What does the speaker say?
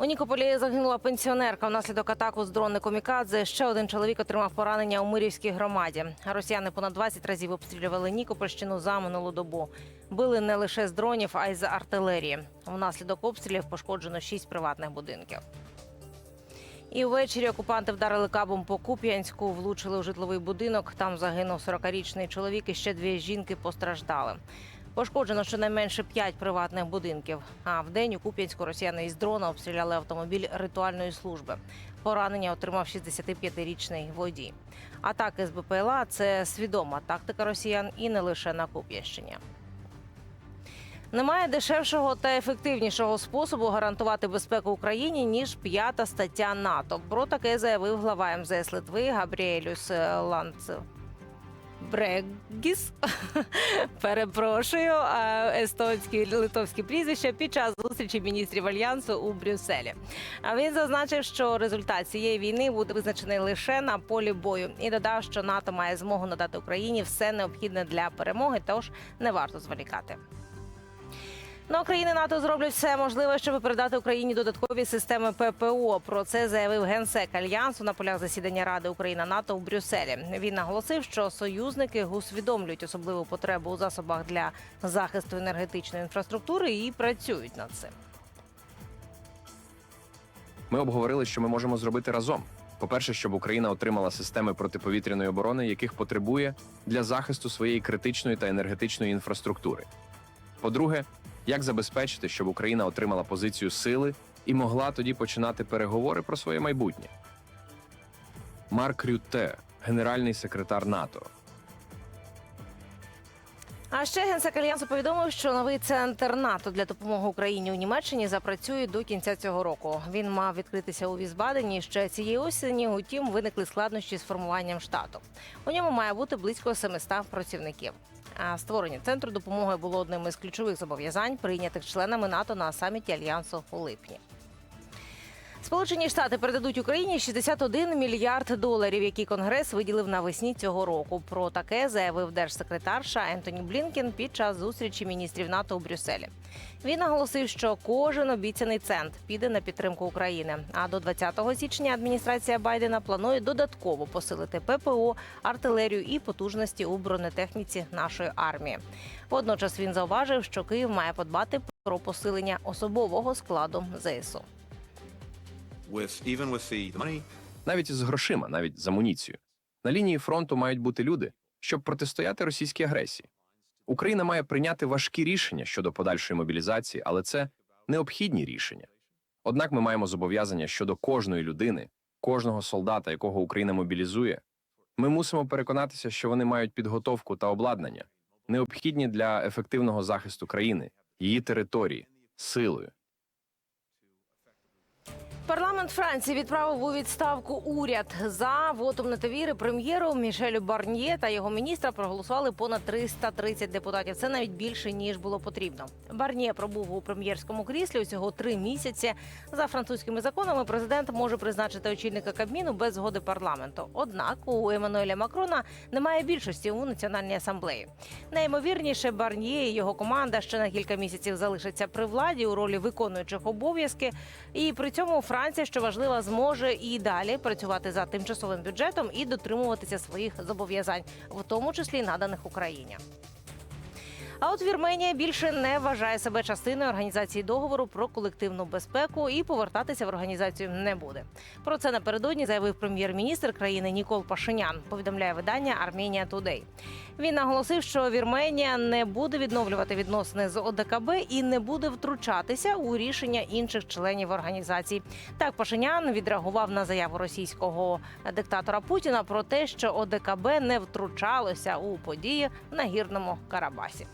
У Нікополі загинула пенсіонерка внаслідок атаку з дрони Комікадзе. Ще один чоловік отримав поранення у Мирівській громаді. Росіяни понад 20 разів обстрілювали Нікопольщину за минулу добу. Били не лише з дронів, а й з артилерії. Внаслідок обстрілів пошкоджено 6 приватних будинків. І ввечері окупанти вдарили кабом по Куп'янську, влучили у житловий будинок. Там загинув 40-річний чоловік і ще дві жінки постраждали. Пошкоджено щонайменше п'ять приватних будинків. А в день у Куп'янську росіяни із дрона обстріляли автомобіль ритуальної служби. Поранення отримав 65-річний водій. Атаки з БПЛА це свідома тактика росіян і не лише на Куп'янщині. Немає дешевшого та ефективнішого способу гарантувати безпеку Україні ніж п'ята стаття НАТО. Про таке заявив глава МЗС Литви Габріелюс Ланц. Брегіс, перепрошую, естонські литовські прізвища під час зустрічі міністрів альянсу у Брюсселі. А він зазначив, що результат цієї війни буде визначений лише на полі бою, і додав, що НАТО має змогу надати Україні все необхідне для перемоги, тож не варто зволікати. На країни НАТО зроблять все можливе, щоб передати Україні додаткові системи ППО. Про це заявив генсек альянсу на полях засідання Ради Україна НАТО у Брюсселі. Він наголосив, що союзники усвідомлюють особливу потребу у засобах для захисту енергетичної інфраструктури і працюють над цим. Ми обговорили, що ми можемо зробити разом. По-перше, щоб Україна отримала системи протиповітряної оборони, яких потребує для захисту своєї критичної та енергетичної інфраструктури. По-друге, як забезпечити, щоб Україна отримала позицію сили і могла тоді починати переговори про своє майбутнє. Марк Рютте, генеральний секретар НАТО, А ще генсек альянсу повідомив, що новий центр НАТО для допомоги Україні у Німеччині запрацює до кінця цього року. Він мав відкритися у Візбадені ще цієї осені. Утім, виникли складнощі з формуванням штату. У ньому має бути близько 700 працівників. Створення центру допомоги було одним із ключових зобов'язань, прийнятих членами НАТО на саміті альянсу у липні. Сполучені Штати передадуть Україні 61 мільярд доларів, які Конгрес виділив навесні цього року. Про таке заявив держсекретарша Ентоні Блінкен під час зустрічі міністрів НАТО у Брюсселі. Він наголосив, що кожен обіцяний цент піде на підтримку України. А до 20 січня адміністрація Байдена планує додатково посилити ППО, артилерію і потужності у бронетехніці нашої армії. Водночас він зауважив, що Київ має подбати про посилення особового складу ЗСУ. With навіть із грошима, навіть з амуніцією. На лінії фронту мають бути люди, щоб протистояти російській агресії. Україна має прийняти важкі рішення щодо подальшої мобілізації, але це необхідні рішення. Однак ми маємо зобов'язання щодо кожної людини, кожного солдата, якого Україна мобілізує. Ми мусимо переконатися, що вони мають підготовку та обладнання, необхідні для ефективного захисту країни, її території, силою. Парламент Франції відправив у відставку уряд за вотом недовіри прем'єру Мішелю Барньє та його міністра проголосували понад 330 депутатів. Це навіть більше ніж було потрібно. Барньє пробув у прем'єрському кріслі усього три місяці. За французькими законами президент може призначити очільника кабміну без згоди парламенту. Однак у Еммануеля Макрона немає більшості у національній асамблеї. Найімовірніше Барньє і його команда ще на кілька місяців залишаться при владі у ролі виконуючих обов'язки. І при цьому Франція, що важливо, зможе і далі працювати за тимчасовим бюджетом і дотримуватися своїх зобов'язань, в тому числі наданих Україні. А от Вірменія більше не вважає себе частиною організації договору про колективну безпеку і повертатися в організацію не буде. Про це напередодні заявив прем'єр-міністр країни Нікол Пашинян. Повідомляє видання Армінія Тудей. Він наголосив, що Вірменія не буде відновлювати відносини з ОДКБ і не буде втручатися у рішення інших членів організації. Так Пашинян відреагував на заяву російського диктатора Путіна про те, що ОДКБ не втручалося у події на гірному Карабасі.